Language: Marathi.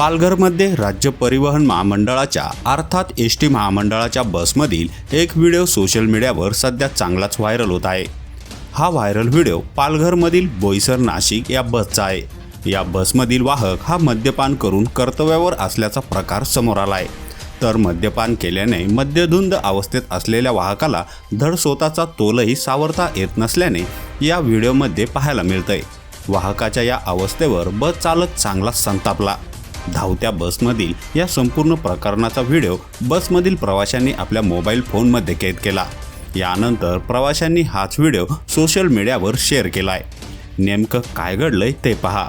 पालघरमध्ये राज्य परिवहन महामंडळाच्या अर्थात एस टी महामंडळाच्या बसमधील एक व्हिडिओ सोशल मीडियावर सध्या चांगलाच व्हायरल होत आहे. हा व्हायरल व्हिडिओ पालघरमधील बोईसर नाशिक या बसचा आहे. या बसमधील वाहक हा मद्यपान करून कर्तव्यावर असल्याचा प्रकार समोर आला आहे तर मद्यपान केल्याने मद्यधुंद अवस्थेत असलेल्या वाहकाला धड स्वतःचा तोलही सावरता येत नसल्याने या व्हिडिओमध्ये पाहायला मिळतंय. वाहकाच्या या अवस्थेवर बस चालक चांगला संतापला. धावत्या बसमधील या संपूर्ण प्रकरणाचा व्हिडिओ बसमधील प्रवाशांनी आपल्या मोबाईल फोनमध्ये कैद केला. यानंतर प्रवाशांनी हाच व्हिडिओ सोशल मीडियावर शेअर केलाय. नेमकं काय घडलंय ते पहा.